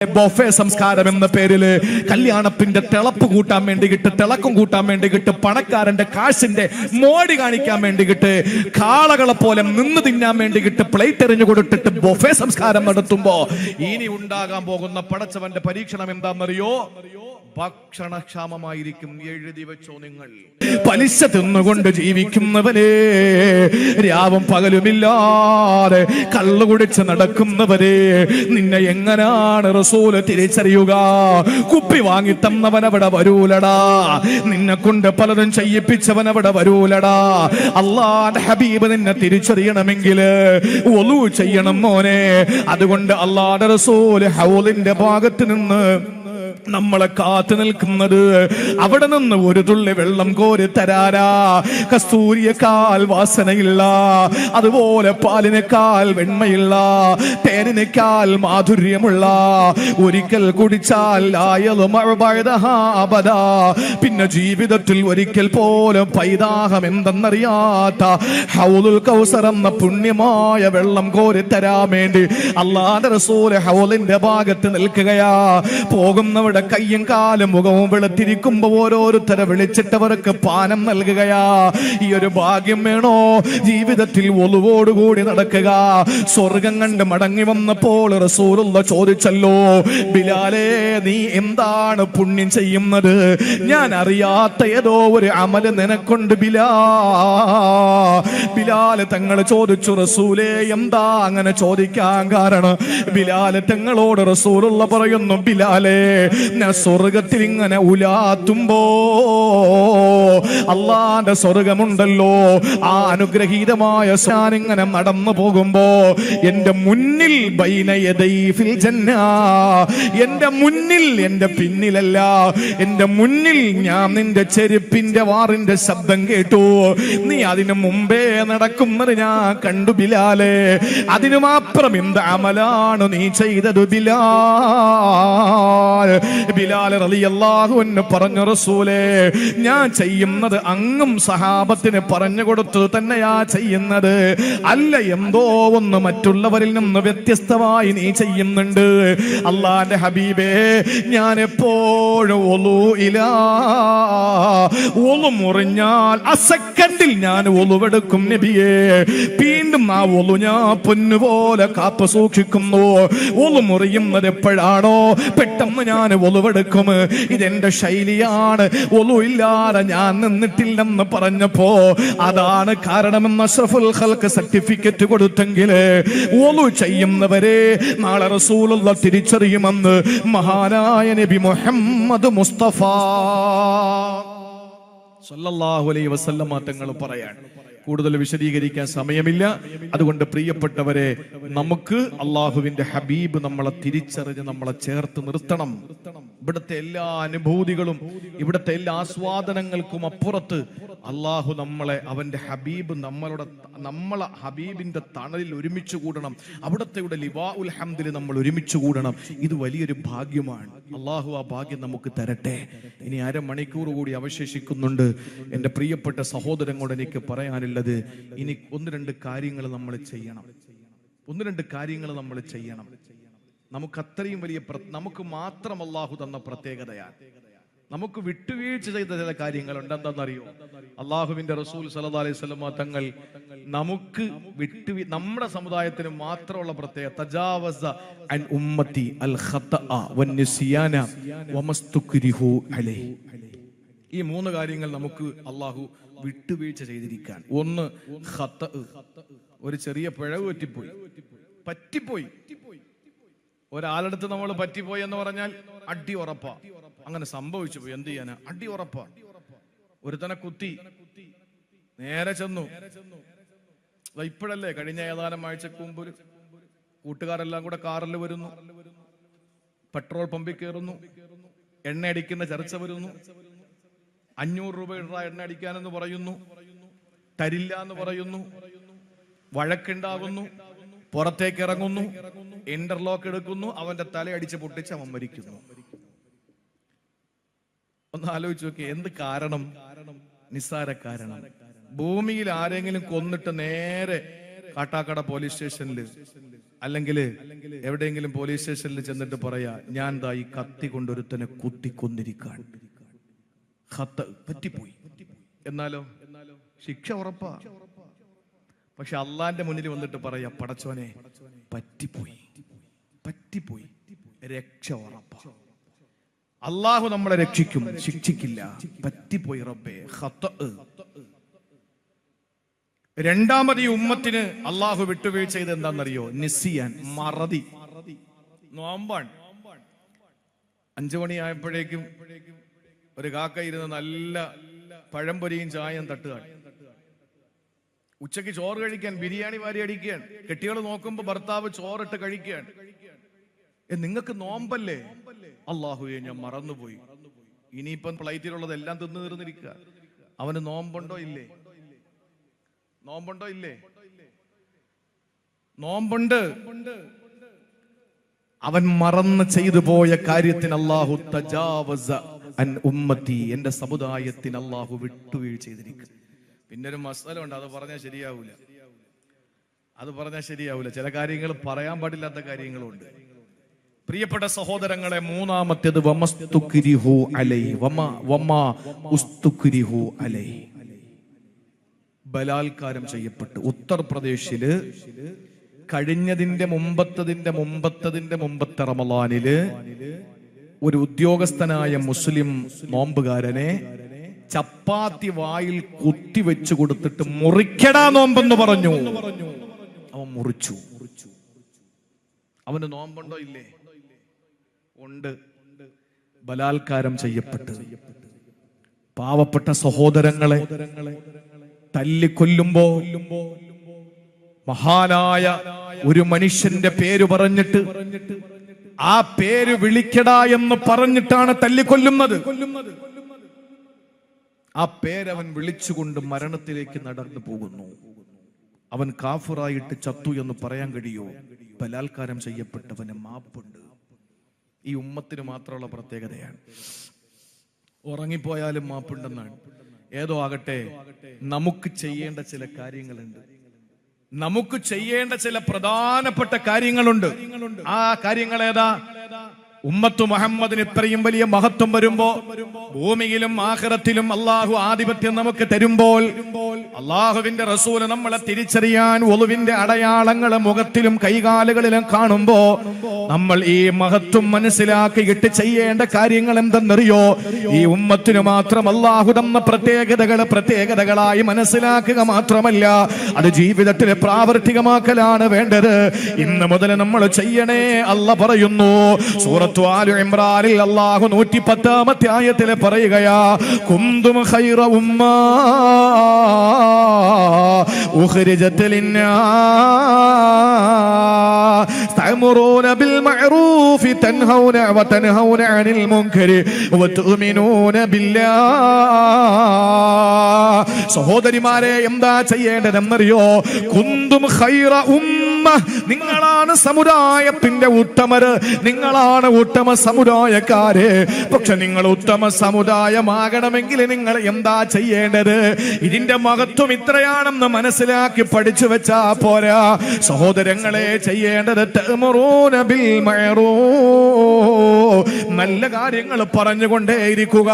Buffet സംസ്കാരം എന്ന പേരിൽ കല്യാണത്തിന്റെ തിളപ്പ് കൂട്ടാൻ വേണ്ടി കിട്ട് തിളക്കം കൂട്ടാൻ വേണ്ടി കിട്ട് പണക്കാരന്റെ കാശിന്റെ മോടി കാണിക്കാൻ വേണ്ടി കിട്ട് കാളകളെ പോലെ നിന്ന് തിന്നാൻ വേണ്ടി കിട്ട് പ്ലേറ്റ് എറിഞ്ഞു കൊടുത്തിട്ട് ബൊഫെ സംസ്കാരം നടത്തുമ്പോ ഇനി ഉണ്ടാകാൻ പോകുന്ന പടച്ചവന്റെ പരീക്ഷണം എന്താണെന്നറിയോ? ഭക്ഷണക്ഷാമമായിരിക്കും. എഴുതി വെച്ചോ നിങ്ങൾ. പലിശ തിന്നുകൊണ്ട് ജീവിക്കുന്നവരെ രാവും പകലുമില്ലാതെ കള്ളു കുടിച്ച് നടക്കുന്നവരെ നിന്നെ എങ്ങനാണ് റസൂൽ തിരിച്ചറിയുക? കുപ്പി വാങ്ങി തന്നവൻ അവിടെ വരൂലടാ. നിന്നെ കൊണ്ട് പലതും ചെയ്യിപ്പിച്ചവൻ അവിടെ വരൂലടാ. അള്ളാന്റെ ഹബീബ് നിന്നെ തിരിച്ചറിയണമെങ്കിൽ ഒലു ചെയ്യണം മോനെ. അതുകൊണ്ട് അള്ളാടെ റസൂൽ ഹൗലിന്റെ ഭാഗത്ത് നിന്ന് നമ്മളെ കാത്തു നിൽക്കുന്നത്. അവിടെ നിന്ന് ഒരു തുള്ളി വെള്ളം കോരി തരാരാ കാൽ വാസനയില്ല. അതുപോലെ പാലിനേക്കാൾ വെണ്മയില്ല. തേനിനേക്കാൾ മാധുര്യമുള്ള. ഒരിക്കൽ കുടിച്ചാൽ പിന്നെ ജീവിതത്തിൽ ഒരിക്കൽ പോലും പൈതാഹം എന്തെന്നറിയാത്ത ഹൗലുൽ കൗസർ എന്ന പുണ്യമായ വെള്ളം കോരി തരാൻ വേണ്ടി അള്ളാന്റെ റസൂൽ ഹൗലിന്റെ ഭാഗത്ത് നിൽക്കുകയാ. പോകുന്നവിടെ കയ്യും കാലും മുഖവും വെളുത്തിരിക്കുമ്പോ ഓരോരുത്തരെ വിളിച്ചിട്ടവർക്ക് പാനം നൽകുകയാ. ഈ ഒരു ഭാഗ്യം വേണോ? ജീവിതത്തിൽ ഒളിവോടുകൂടി നടക്കുക. സ്വർഗം കണ്ട് മടങ്ങി വന്നപ്പോൾ റസൂലുള്ള ചോദിച്ചല്ലോ ബിലാലേ നീ എന്താണ് പുണ്യം ചെയ്യുന്നത്? ഞാൻ അറിയാത്ത ഏതോ ഒരു അമൽ നിനക്കൊണ്ട് ബിലാ. ബിലാൽ തങ്ങൾ ചോദിച്ചു റസൂലേ എന്താ അങ്ങനെ ചോദിക്കാൻ കാരണം? ബിലാൽ തങ്ങളോട് റസൂലുള്ള പറയുന്നു ബിലാലേ സ്വർഗത്തിൽ ഇങ്ങനെ ഉലാത്തുമ്പോ അള്ളാന്റെ സ്വർഗമുണ്ടല്ലോ. ആ അനുഗ്രഹീതമായ ഞാൻ നടന്നു പോകുമ്പോ എന്റെ മുന്നിൽ എന്റെ മുന്നിൽ എന്റെ പിന്നിലല്ല എന്റെ മുന്നിൽ ഞാൻ നിന്റെ ചെരുപ്പിന്റെ വാറിന്റെ ശബ്ദം കേട്ടു. നീ അതിനു മുമ്പേ നടക്കുന്നത് ഞാൻ കണ്ടു ബിലാലേ. അതിനു മാത്രം എന്ത് അമലാണ് നീ ചെയ്തത് ബിലാൽ? ബിലാൽ റളിയല്ലാഹു അൻഹു പറഞ്ഞു റസൂലേ ഞാൻ ചെയ്യുന്നത് അങ്ങും സഹാബത്തിന് പറഞ്ഞു കൊടുത്തത് തന്നെയാ ചെയ്യുന്നത്. അല്ല എന്തോ ഒന്ന് മറ്റുള്ളവരിൽ നിന്ന് വ്യത്യസ്തമായി നീ ചെയ്യുന്നുണ്ട്. അള്ളാന്റെ ഹബീബേ ഞാൻ എപ്പോഴും ഒലു മുറിഞ്ഞാൽ ആ സെക്കൻഡിൽ ഞാൻ ഒലുവെടുക്കും നബിയെ. വീണ്ടും ആ ഒലു ഞാൻ പൊന്നുപോലെ കാപ്പ് സൂക്ഷിക്കുന്നു. ഒലു മുറിയുന്നത് എപ്പോഴാണോ പെട്ടെന്ന് ഞാൻ ഒലുവെടുക്കും. ഇതെന്റെ ശൈലിയാണ്. ഒലു ഇല്ലാതെ ഞാൻ നിന്നിട്ടില്ലെന്ന് പറഞ്ഞപ്പോ അതാണ് കാരണമെന്ന് അഷ്റഫുൽ ഹൽക്ക് സർട്ടിഫിക്കറ്റ് കൊടുത്തെങ്കിൽ ഓലു ചെയ്യുന്നവരെ നാളെ റസൂലുള്ള തിരിച്ചറിയുമെന്ന് മഹാനായ നബി മുഹമ്മദ് മുസ്തഫ. സല്ലല്ലാഹു അലൈഹി വസല്ലമ തങ്ങൾ പറയാൻ കൂടുതൽ വിശദീകരിക്കാൻ സമയമില്ല. അതുകൊണ്ട് പ്രിയപ്പെട്ടവരെ നമുക്ക് അള്ളാഹുവിന്റെ ഹബീബ് നമ്മളെ തിരിച്ചറിഞ്ഞ് നമ്മളെ ചേർത്ത് നിർത്തണം. ഇവിടുത്തെ എല്ലാ അനുഭൂതികളും ഇവിടുത്തെ എല്ലാ ആസ്വാദനങ്ങൾക്കും അപ്പുറത്ത് അള്ളാഹു നമ്മളെ അവന്റെ ഹബീബ് നമ്മളുടെ നമ്മളെ ഹബീബിന്റെ തണലിൽ ഒരുമിച്ച് കൂടണം. അവിടത്തെ ലിവാ ഉൽ ഹംദിൽ നമ്മൾ ഒരുമിച്ച് കൂടണം. ഇത് വലിയൊരു ഭാഗ്യമാണ്. അള്ളാഹു ആ ഭാഗ്യം നമുക്ക് തരട്ടെ. ഇനി അരമണിക്കൂർ കൂടി അവശേഷിക്കുന്നുണ്ട്. എന്റെ പ്രിയപ്പെട്ട സഹോദരങ്ങളോട് എനിക്ക് പറയാനുള്ളത് ഇനി ഒന്ന് രണ്ട് കാര്യങ്ങൾ നമ്മൾ ചെയ്യണം. ഒന്ന് രണ്ട് കാര്യങ്ങൾ നമ്മൾ ചെയ്യണം. നമുക്ക് അത്രയും വലിയ നമുക്ക് മാത്രം അള്ളാഹു തന്ന പ്രത്യേകതയാണ്. നമുക്ക് വിട്ടുവീഴ്ച ചെയ്ത ചില കാര്യങ്ങളുണ്ട്. എന്താണെന്നറിയോ? അള്ളാഹുവിന്റെ റസൂൽ സല്ലല്ലാഹു അലൈഹി തങ്ങൾ നമുക്ക് വിട്ടു നമ്മുടെ സമുദായത്തിന് മാത്രമുള്ള പ്രത്യേക അൻ ഉമ്മത്തി അൽ വമസ്തുക്രിഹു ഈ മൂന്ന് കാര്യങ്ങൾ നമുക്ക് അള്ളാഹു വിട്ടുവീഴ്ച ചെയ്തിരിക്കാൻ ഒന്ന് ഒരു ചെറിയ പിഴവ് പറ്റിപ്പോയി. പറ്റിപ്പോയി. ഒരാളടുത്ത് നമ്മൾ പറ്റിപ്പോയി എന്ന് പറഞ്ഞാൽ അടി ഉറപ്പ. അങ്ങനെ സംഭവിച്ചു പോയി. എന്ത് ചെയ്യാനാ? അടി ഉറപ്പാ. ഒരുത്തനെ കുത്തി. നേരെ ചെന്നു. ഇപ്പോഴല്ലേ കഴിഞ്ഞ ഏതാനും ആഴ്ചക്ക് മുമ്പ് കൂട്ടുകാരെല്ലാം കൂടെ കാറിൽ വരുന്നു. പെട്രോൾ പമ്പിൽ കയറുന്നു. എണ്ണ അടിക്കുന്ന ചർച്ച വരുന്നു. അഞ്ഞൂറ് രൂപ ഇടറ എണ്ണ അടിക്കാനെന്ന് പറയുന്നു. തരില്ല എന്ന് പറയുന്നു. വഴക്കുണ്ടാകുന്നു. പുറത്തേക്ക് ഇറങ്ങുന്നു ഇന്റർലോക്ക് എടുക്കുന്നു. അവന്റെ തലയടിച്ച് പൊട്ടിച്ച് അവൻ മരിക്കുന്നു. ഒന്ന് ആലോചിച്ച് നോക്കി എന്ത് കാരണം? നിസ്സാര കാരണം. ഭൂമിയിൽ ആരെങ്കിലും കൊന്നിട്ട് നേരെ കാട്ടാക്കട പോലീസ് സ്റ്റേഷനിൽ അല്ലെങ്കിൽ എവിടെയെങ്കിലും പോലീസ് സ്റ്റേഷനിൽ ചെന്നിട്ട് പറയാ ഞാൻ ദാ ഈ കത്തി കൊണ്ടൊരുത്തനെ കുത്തിക്കൊന്നിരിക്കാൻ ഖത്ത് പറ്റിപ്പോയി. എന്നാലോ? ശിക്ഷ ഉറപ്പാ. പക്ഷെ അള്ളാന്റെ മുന്നിൽ വന്നിട്ട് പറയാ പടച്ചോനെ പറ്റിപ്പോയി. പറ്റിപ്പോയി. രക്ഷ ഉറപ്പാ. അള്ളാഹു നമ്മളെ രക്ഷിക്കും ശിക്ഷിക്കില്ല. പറ്റിപ്പോയി റബ്ബേ. രണ്ടാമത് ഈ ഉമ്മത്തിന് അള്ളാഹു വിട്ടുവീഴ്ച ചെയ്ത് എന്താണെന്നറിയോ? നിസ്സിയാൻ മറതി. നോമ്പാണ്. അഞ്ചു മണിയായപ്പോഴേക്കും ഒരു കാക്ക ഇരുന്ന് നല്ല പഴംപൊരിയും ചായം തട്ടുകയാണ്. ഉച്ചയ്ക്ക് ചോറ് കഴിക്കാൻ ബിരിയാണി വാരി അടിക്കുകയാണ്. കെട്ടികൾ നോക്കുമ്പോ ഭർത്താവ് ചോറിട്ട് കഴിക്കുകയാണ്. നിങ്ങൾക്ക് നോമ്പല്ലേ? അള്ളാഹുയെ ഞാൻ മറന്നുപോയി. ഇനിയിപ്പം ഫ്ലൈറ്റിലുള്ളത് എല്ലാം തിന്നു തീർന്നിരിക്കുക. അവന് നോമ്പുണ്ടോ ഇല്ലേ? നോമ്പുണ്ടോ ഇല്ലേ? നോമ്പുണ്ട്. അവൻ മറന്ന് ചെയ്തു പോയ കാര്യത്തിന് അള്ളാഹു തജാവസ. അൻ ഉമ്മത്തി എന്റെ സമുദായത്തിന് അള്ളാഹു വിട്ടുവീഴ്ച ചെയ്തിരിക്കും പിന്നെ ഒരു മസാല ഉണ്ട് അത് പറഞ്ഞാൽ ശരിയാവൂല. അത് പറഞ്ഞാൽ ശരിയാവൂല. ചില കാര്യങ്ങൾ പറയാൻ പാടില്ലാത്ത കാര്യങ്ങളുണ്ട്. പ്രിയപ്പെട്ട സഹോദരങ്ങളെ മൂന്നാമത്തേത് വമസ്തുക്രിഹു അലൈ വമ വമ അലൈ ബലാത്കാരം ചെയ്യപ്പെട്ടു ഉത്തർപ്രദേശിൽ കഴിഞ്ഞതിന്റെ മുമ്പത്തതിന്റെ മുമ്പത്തതിന്റെ മുമ്പത്തെ റമലാനിൽ ഒരു ഉദ്യോഗസ്ഥനായ മുസ്ലിം നോമ്പുകാരനെ ചപ്പാത്തി വായിൽ കുത്തിവെച്ചു കൊടുത്തിട്ട് മുറിക്കടാ നോമ്പെന്ന് പറഞ്ഞു. അവൻ മുറിച്ചു. അവന് നോമ്പുണ്ടോ ഇല്ലേ? ഉണ്ട്. ബലാത്കാരം ചെയ്യപ്പെട്ടു. പാവപ്പെട്ട സഹോദരങ്ങളെ തല്ലിക്കൊല്ലുമ്പോ മഹാനായ ഒരു മനുഷ്യന്റെ പേര് പറഞ്ഞിട്ട് ആ പേര് വിളിക്കടാ എന്ന് പറഞ്ഞിട്ടാണ് തല്ലിക്കൊല്ലുന്നത്. ആ പേരവൻ വിളിച്ചുകൊണ്ട് മരണത്തിലേക്ക് നടന്നു പോകുന്നു. അവൻ കാഫുറായിട്ട് ചത്തു എന്ന് പറയാൻ കഴിയോ? ബലാത്കാരം ചെയ്യപ്പെട്ടവന് മാപ്പുണ്ട്. ഈ ഉമ്മത്തിന് മാത്രമുള്ള പ്രത്യേകതയാണ്. ഉറങ്ങിപ്പോയാലും മാപ്പുണ്ടെന്നാണ്. ഏതോ ആകട്ടെ നമുക്ക് ചെയ്യേണ്ട ചില കാര്യങ്ങളുണ്ട്. നമുക്ക് ചെയ്യേണ്ട ചില പ്രധാനപ്പെട്ട കാര്യങ്ങളുണ്ട്. ആ കാര്യങ്ങൾ ഏതാ ഉമ്മത്തു മുഹമ്മദിന് ഇത്രയും വലിയ മഹത്വം വരുമ്പോ ഭൂമിയിലും ആഖിറത്തിലും അള്ളാഹു ആധിപത്യം നമുക്ക് തരുമ്പോൾ അള്ളാഹുവിന്റെ റസൂൽ നമ്മളെ തിരിച്ചറിയാൻ ഒളിവിന്റെ അടയാളങ്ങൾ മുഖത്തിലും കൈകാലുകളിലും കാണുമ്പോ നമ്മൾ ഈ മഹത്വം മനസ്സിലാക്കിയിട്ട് ചെയ്യേണ്ട കാര്യങ്ങൾ എന്തെന്നറിയോ? ഈ ഉമ്മത്തിന് മാത്രം അള്ളാഹു തന്ന പ്രത്യേകതകൾ പ്രത്യേകതകളായി മനസ്സിലാക്കുക മാത്രമല്ല അത് ജീവിതത്തിൽ പ്രാവർത്തികമാക്കലാണ് വേണ്ടത്. ഇന്ന് മുതൽ നമ്മൾ ചെയ്യണേ അല്ല പറയുന്നു. സൂറത്തു സൂറത്തു ആലു ഇമ്രാനിൽ അള്ളാഹു നൂറ്റി പത്താമത്തെ ആയത്തിലെ പറയുകയാ കുന്തും ഖൈറ ഉമ്മ ഉഖരിജത്ത് ലിന്നാസ് തഅമുറൂന ബിൽ മഅറൂഫി തൻഹൗന വതൻഹൗന അനിൽ മുൻകരി വതുഅ്മിനൂന ബില്ലാഹ് സഹോദരിമാരെ എന്താ ചെയ്യേണ്ടതെന്നറിയോ? കുന്തും ഖൈറ ഉമ്മ നിങ്ങളാണ് സമുദായത്തിന്റെ ഉത്തമര്. നിങ്ങളാണ് ഉത്തമ സമുദായക്കാര്. പക്ഷെ നിങ്ങൾ ഉത്തമ സമുദായമാകണമെങ്കിൽ നിങ്ങൾ എന്താ ചെയ്യേണ്ടത്? ഇതിന്റെ മഹത്വം ഇത്രയാണെന്ന് മനസ്സിലാക്കി പഠിച്ചു വെച്ചാ പോരാ. സഹോദരങ്ങളെ ചെയ്യേണ്ടത് ബിൽ. നല്ല കാര്യങ്ങൾ പറഞ്ഞുകൊണ്ടേയിരിക്കുക.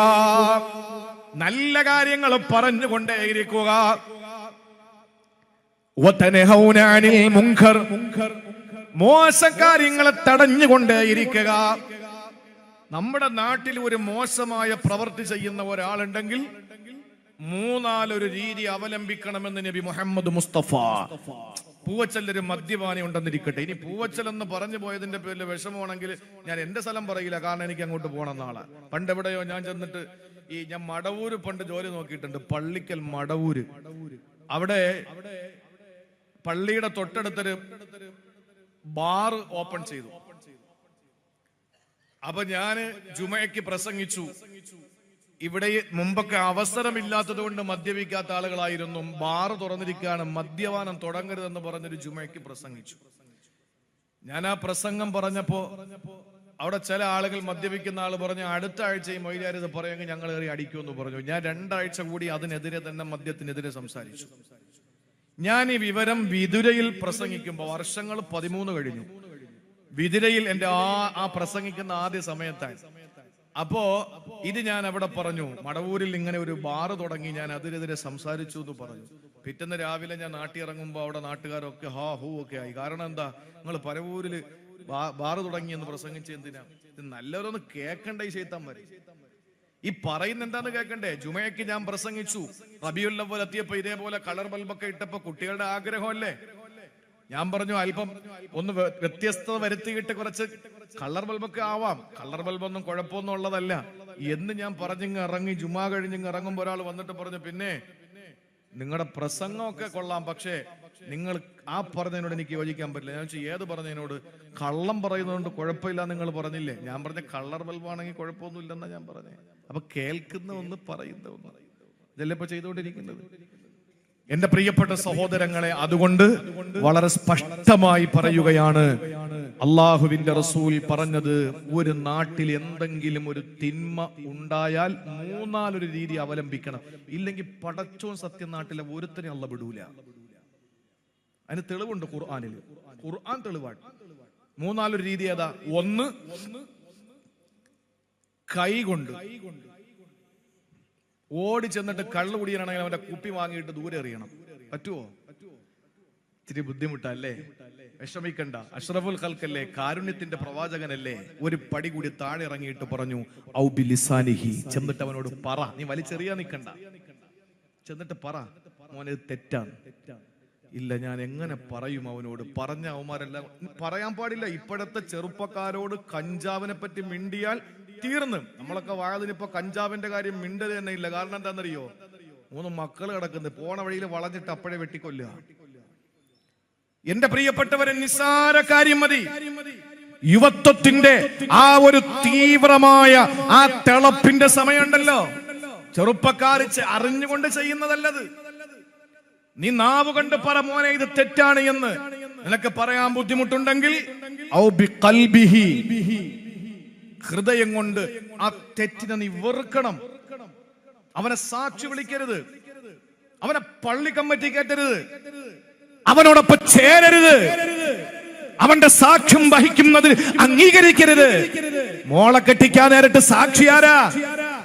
നല്ല കാര്യങ്ങൾ പറഞ്ഞുകൊണ്ടേയിരിക്കുക. മോശകാര്യങ്ങളെ തടഞ്ഞുകൊണ്ടേയിരിക്കുക നമ്മുടെ നാട്ടിൽ ഒരു മോശമായ പ്രവൃത്തി ചെയ്യുന്ന ഒരാളുണ്ടെങ്കിൽ മൂന്നാലൊരു രീതി അവലംബിക്കണമെന്ന് നബി മുഹമ്മദ് മുസ്തഫ. പൂവച്ചൽ ഒരു മദ്യപാനി ഉണ്ടെന്നിരിക്കട്ടെ. ഇനി പൂവച്ചൽ എന്ന് പറഞ്ഞു പോയതിന്റെ പേരിൽ വിഷമമാണെങ്കിൽ ഞാൻ എന്റെ സ്ഥലം പറയില്ല. കാരണം എനിക്ക് അങ്ങോട്ട് പോകണം നാളെ. പണ്ട് എവിടെയോ ഞാൻ ചെന്നിട്ട് ഈ ഞാൻ മടവൂര് പണ്ട് ജോലി നോക്കിയിട്ടുണ്ട്. പള്ളിക്കൽ മടവൂര്. അവിടെ പള്ളിയുടെ തൊട്ടടുത്തൊരു ബാർ ഓപ്പൺ ചെയ്തു. അപ്പൊ ഞാൻ ജുമയ്ക്ക് പ്രസംഗിച്ചു. ഇവിടെ മുമ്പൊക്കെ അവസരമില്ലാത്തത് കൊണ്ട് മദ്യപിക്കാത്ത ആളുകളായിരുന്നു. ബാർ തുറന്നിരിക്കുകയാണ്. മദ്യപാനം തുടങ്ങരുതെന്ന് പറഞ്ഞൊരു ജുമയ്ക്ക് പ്രസംഗിച്ചു. ഞാൻ ആ പ്രസംഗം പറഞ്ഞപ്പോ അവിടെ ചില ആളുകൾ മദ്യപിക്കുന്ന ആൾ പറഞ്ഞു അടുത്ത ആഴ്ചയും മൊയ്ലാർ ഇത് പറയുമെങ്കിൽ ഞങ്ങൾ കയറി അടിക്കുമെന്ന് പറഞ്ഞു. ഞാൻ രണ്ടാഴ്ച കൂടി അതിനെതിരെ തന്നെ മദ്യത്തിനെതിരെ സംസാരിച്ചു. ഞാൻ ഈ വിവരം വിതുരയിൽ പ്രസംഗിക്കുമ്പോൾ വർഷങ്ങൾ പതിമൂന്ന് കഴിഞ്ഞു. വിതുരയിൽ എന്റെ ആ ആ പ്രസംഗിക്കുന്ന ആദ്യ സമയത്താണ്. അപ്പോ ഇത് ഞാൻ അവിടെ പറഞ്ഞു മടവൂരിൽ ഇങ്ങനെ ഒരു ബാറ് തുടങ്ങി ഞാൻ അതിനെതിരെ സംസാരിച്ചു എന്ന് പറഞ്ഞു. പിറ്റേന്ന് രാവിലെ ഞാൻ നാട്ടിൽ ഇറങ്ങുമ്പോൾ അവിടെ നാട്ടുകാരൊക്കെ ഹാ ഹൂ ഒക്കെ ആയി. കാരണം എന്താ? നിങ്ങൾ പരവൂരിൽ ബാ- ബാറ് തുടങ്ങി എന്ന് പ്രസംഗിച്ച് എന്തിനാ? ഇത് നല്ലവരൊന്ന് കേക്കണ്ട ഈ ചെയ്ത്താന്മാര് ഈ പറയുന്ന എന്താന്ന് കേൾക്കണ്ടേ ജുമയ്ക്ക് ഞാൻ പ്രസംഗിച്ചു. റബിയുല്ലവൽ എത്തിയപ്പോ ഇതേപോലെ കളർ ബൾബൊക്കെ ഇട്ടപ്പോ കുട്ടികളുടെ ആഗ്രഹമല്ലേ? ഞാൻ പറഞ്ഞു അല്പം ഒന്ന് വ്യത്യസ്ത വരുത്തിയിട്ട് കുറച്ച് കളർ ബൾബൊക്കെ ആവാം. കളർ ബൾബൊന്നും കുഴപ്പമൊന്നും ഉള്ളതല്ല. എന്ന് ഞാൻ പറഞ്ഞിങ്ങ് ഇറങ്ങി ജുമാ കഴിഞ്ഞിങ്ങ് ഇറങ്ങുമ്പോ ഒരാൾ വന്നിട്ട് പറഞ്ഞു പിന്നെ നിങ്ങളുടെ പ്രസംഗമൊക്കെ കൊള്ളാം പക്ഷേ നിങ്ങൾ ആ പറഞ്ഞതിനോട് എനിക്ക് യോജിക്കാൻ പറ്റില്ല. ഞാൻ ചോദിച്ചു ഏത് പറഞ്ഞതിനോട്? കള്ളം പറയുന്നതുകൊണ്ട് കുഴപ്പമില്ല നിങ്ങൾ പറഞ്ഞില്ലേ? ഞാൻ പറഞ്ഞ കളർ ബൾബാണെങ്കിൽ കുഴപ്പമൊന്നുമില്ലെന്നാ ഞാൻ പറഞ്ഞേ. അപ്പൊ കേൾക്കുന്ന ഒന്ന് പറയുന്ന ഒന്ന്. ഇതല്ലേ ഇപ്പൊ ചെയ്തുകൊണ്ടിരിക്കുന്നത്? എന്റെ പ്രിയപ്പെട്ട സഹോദരങ്ങളെ അതുകൊണ്ട് വളരെ സ്പഷ്ടമായി പറയുകയാണ്. അള്ളാഹുവിന്റെ റസൂൽ പറഞ്ഞത് ഒരു നാട്ടിൽ എന്തെങ്കിലും ഒരു തിന്മ ഉണ്ടായാൽ മൂന്നാലൊരു രീതി അവലംബിക്കണം. ഇല്ലെങ്കിൽ പടച്ചോൻ സത്യം നാട്ടിലെ ഒരുത്തനെ അല്ല വിടൂല. അതിന് തെളിവുണ്ട് ഖുർആാനിൽ ഖുർആൻ തെളിവാണ്. മൂന്നാലൊരു രീതി ഏതാ? ഒന്ന് കൈ കൊണ്ട് ഓടി ചെന്നിട്ട് കള്ളു കുടിയാണെങ്കിൽ അവന്റെ കുപ്പി വാങ്ങിയിട്ട് ദൂരെ എറിയണം. പറ്റുമോ ഇത്തിരി ബുദ്ധിമുട്ടല്ലേ? വിഷമിക്കണ്ട. അഷ്റഫുൽ ഖൽക്കല്ലേ കാരുണ്യത്തിന്റെ പ്രവാചകനല്ലേ? ഒരു പടി കൂടി താഴെ ഇറങ്ങിയിട്ട് പറഞ്ഞു ഔബി ചെന്നിട്ട് അവനോട് പറ. നീ വലിച്ചെറിയാ നിക്കണ്ട ചെന്നിട്ട് പറ മോനെ തെറ്റാണ്. ഇല്ല ഞാൻ എങ്ങനെ പറയും അവനോട്? പറഞ്ഞ അവന്മാരെല്ലാം പറയാൻ പാടില്ല. ഇപ്പോഴത്തെ ചെറുപ്പക്കാരോട് കഞ്ചാവിനെ പറ്റി മിണ്ടിയാൽ തീർന്ന്. നമ്മളൊക്കെ വാഴതിനിപ്പോ കഞ്ചാവിന്റെ കാര്യം മിണ്ടത് തന്നെ ഇല്ല. കാരണം എന്താണെന്നറിയോ മൂന്ന് മക്കൾ കിടക്കുന്നത് പോണ വഴിയിൽ വളഞ്ഞിട്ട് അപ്പോഴേ വെട്ടിക്കൊല്ലുക. എന്റെ പ്രിയപ്പെട്ടവരെ നിസ്സാര കാര്യം മതി. യുവത്വത്തിന്റെ ആ ഒരു തീവ്രമായ ആ തിളപ്പിന്റെ സമയമുണ്ടല്ലോ. ചെറുപ്പക്കാർ അറിഞ്ഞുകൊണ്ട് ചെയ്യുന്നതല്ലത്. നീ നാവ് കണ്ട് പറ മോനെ ഇത് തെറ്റാണ് എന്ന്. നിനക്ക് പറയാൻ ബുദ്ധിമുട്ടുണ്ടെങ്കിൽ. ഹൃദയം കൊണ്ട് ആ തെറ്റിനെ നീ വെറുക്കണം. അവനെ സാക്ഷി വിളിക്കരുത്. അവനെ പള്ളി കമ്മിറ്റി കയറ്റരുത്. അവനോടൊപ്പം ചേരരുത്. അവന്റെ സാക്ഷ്യം വഹിക്കുന്നത് അംഗീകരിക്കരുത്. മോളെ കെട്ടിക്കാൻ നേരിട്ട് സാക്ഷിയാരാ?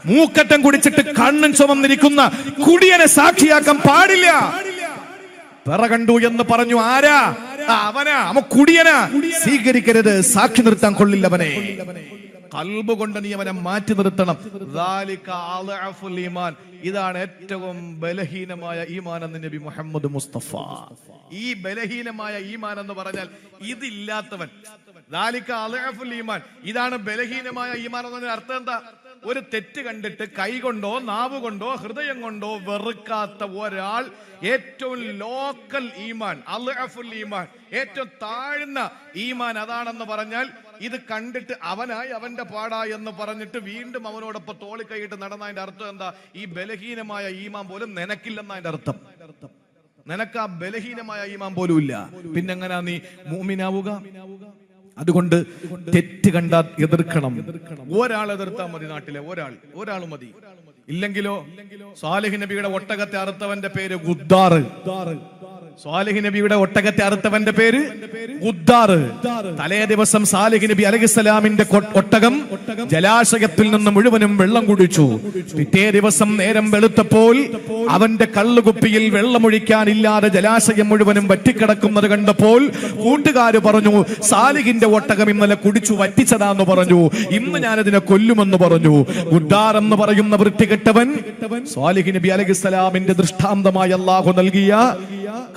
മൂക്കറ്റം കുടിച്ചിട്ട് കണ്ണും ചുമന്നിരിക്കുന്ന കുടിയനെ സാക്ഷിയാക്കാൻ പാടില്ല. പിറ കണ്ടു എന്ന് പറഞ്ഞു ആരാ? അവനാ. അവൻ കുടിയനാ. സ്വീകരിക്കരുത്. സാക്ഷി നിർത്താൻ കൊള്ളില്ല അവനെ. കൽബ് കൊണ്ട് നീ അവനെ മാറ്റി നിർത്തണം ഇതാണ് ഏറ്റവും ബലഹീനമായ ഈമാൻ എന്ന് നബി മുഹമ്മദ് മുസ്തഫ. ഈ ബലഹീനമായ ഈമാൻ എന്ന് പറഞ്ഞാൽ ഇതില്ലാത്തവൻ. ഈമാൻ. ഇതാണ് ബലഹീനമായ ഈമാൻ എന്നതിന്റെ അർത്ഥം എന്താ? ഒരു തെറ്റ് കണ്ടിട്ട് കൈ കൊണ്ടോ നാവ് കൊണ്ടോ ഹൃദയം കൊണ്ടോ വെറുക്കാത്ത ഒരാൾ ഏറ്റവും ലോക്കൽ ഈമാൻ അൽഅഫുൽ ഈമാൻ ഏറ്റവും താഴ്ന്ന ഈമാൻ അതാണെന്ന് പറഞ്ഞാൽ ഇത് കണ്ടിട്ട് അവനായി അവന്റെ പാടാ എന്ന് പറഞ്ഞിട്ട് വീണ്ടും അവനോടൊപ്പം തോളിക്കൈയിട്ട് നടന്നതിന്റെ അർത്ഥം എന്താ? ഈ ബലഹീനമായ ഈമാൻ പോലും നിനക്കില്ലെന്നതിന്റെ അർത്ഥം. നിനക്ക് ആ ബലഹീനമായ ഈമാൻ പോലും ഇല്ല പിന്നെങ്ങനാ നീ? മൂമിനാവുക അതുകൊണ്ട് തെറ്റ് കണ്ടാൽ എതിർക്കണം. ഒരാൾ എതിർത്താൽ മതി നാട്ടിലെ ഒരാൾ ഒരാൾ മതി. ഇല്ലെങ്കിലോ സാലിഹ് നബിയുടെ ഒട്ടകത്തെ അറുത്തവന്റെ പേര് ഗുദ്ദാറ്. സാലിഹ് നബിയുടെ ഒട്ടകത്തെ അറുത്തവന്റെ പേര് ഉദ്ദാറ് തലേ ദിവസം സാലിഹ് നബി അലഹിസ്സലാമിന്റെ ഒട്ടകം ജലാശയത്തിൽ നിന്ന് മുഴുവനും വെള്ളം കുടിച്ചു. പിറ്റേ ദിവസം നേരം വെളുത്തപ്പോൾ അവന്റെ കള്ളുകുപ്പിയിൽ വെള്ളമൊഴിക്കാനില്ലാതെ ജലാശയം മുഴുവനും വറ്റിക്കിടക്കുന്നത് കണ്ടപ്പോൾ കൂട്ടുകാര് പറഞ്ഞു സാലിഹിന്റെ ഒട്ടകം ഇന്നലെ കുടിച്ചു വറ്റിച്ചതാന്ന് പറഞ്ഞു. ഇന്ന് ഞാനതിനെ കൊല്ലുമെന്ന് പറഞ്ഞു. ഉദ്ദാർ എന്ന് പറയുന്ന വൃത്തികെട്ടവൻ സ്വാലിഹ് നബി അലഹിസ്സലാമിന്റെ ദൃഷ്ടാന്തമായി അള്ളാഹു നൽകിയ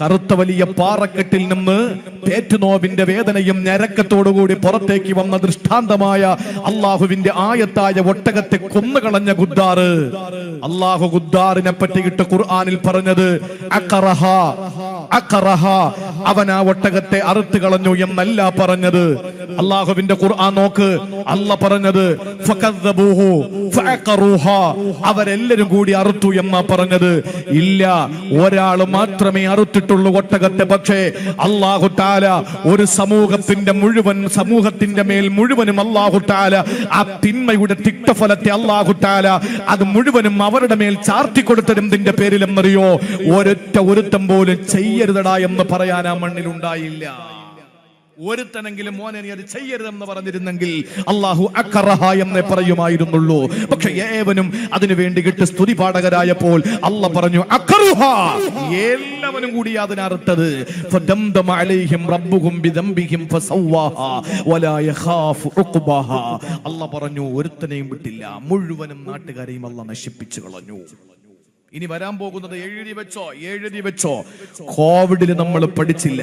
കറുത്ത വലിയ പാറക്കെട്ടിൽ നിന്ന് തേറ്റുനോവിന്റെ വേദനയും ഞരക്കത്തോടുകൂടി പുറത്തേക്ക് വന്ന ദൃഷ്ടാന്തമായ അള്ളാഹുവിന്റെ ആയത്തായ ഒട്ടകത്തെ കൊന്നുകളഞ്ഞ ഗുദ്ദാറ് അള്ളാഹു ഗുദ്ദാറിനെ പറ്റിയിട്ട് ഖുർആാനിൽ പറഞ്ഞത്. അവൻ ആ ഒട്ടകത്തെ അറുത്ത് കളഞ്ഞു എന്നല്ല പറഞ്ഞത് അള്ളാഹുവിന്റെ ഖുർആൻ നോക്ക് അല്ല പറഞ്ഞത്. അവരെല്ലാരും കൂടി അറുത്തു എന്നാ പറഞ്ഞത് ഇല്ല ഒരാൾ മാത്രമേ അറുത്തിട്ടുള്ളൂ കൊടുത്തിട്ടുള്ളൂ ഒട്ടകത്തെ. പക്ഷേ അള്ളാഹു താല ഒരു സമൂഹത്തിന്റെ മുഴുവൻ സമൂഹത്തിന്റെ മേൽ മുഴുവനും അള്ളാഹു താല ആ തിന്മയുടെ തിക്തഫലത്തെ അള്ളാഹു താല അത് മുഴുവനും അവരുടെ മേൽ ചാർത്തി കൊടുത്തതിന്റെ പേരിലെന്നറിയോ? ഒരൊറ്റ ഒരുത്തം പോലും ചെയ്യരുതടാ എന്ന് പറയാൻ ആ മണ്ണിൽ ഉണ്ടായില്ല. ഒരുത്തനെങ്കിലും മോനെ നീ അത് ചെയ്യരുതെന്ന് പറഞ്ഞിരുന്നെങ്കിൽ അള്ളാഹു അക്കറഹ എന്നേ പറയുമായിരുന്നുള്ളൂ. പക്ഷെ ഏവനും അതിനു വേണ്ടി കിട്ട് സ്തുതി പാഠകരായപ്പോൾ അല്ല പറഞ്ഞു അക്കറുഹ എല്ലാവനും കൂടി അതിനറുത്തത് അള്ള പറഞ്ഞു ഒരുത്തനെയും വിട്ടില്ല മുഴുവനും നാട്ടുകാരെയും അല്ല നശിപ്പിച്ചു കളഞ്ഞു. ഇനി വരാൻ പോകുന്നത് എഴുതി വെച്ചോ എഴുതി വെച്ചോ. കോവിഡിൽ നമ്മൾ പഠിച്ചില്ല.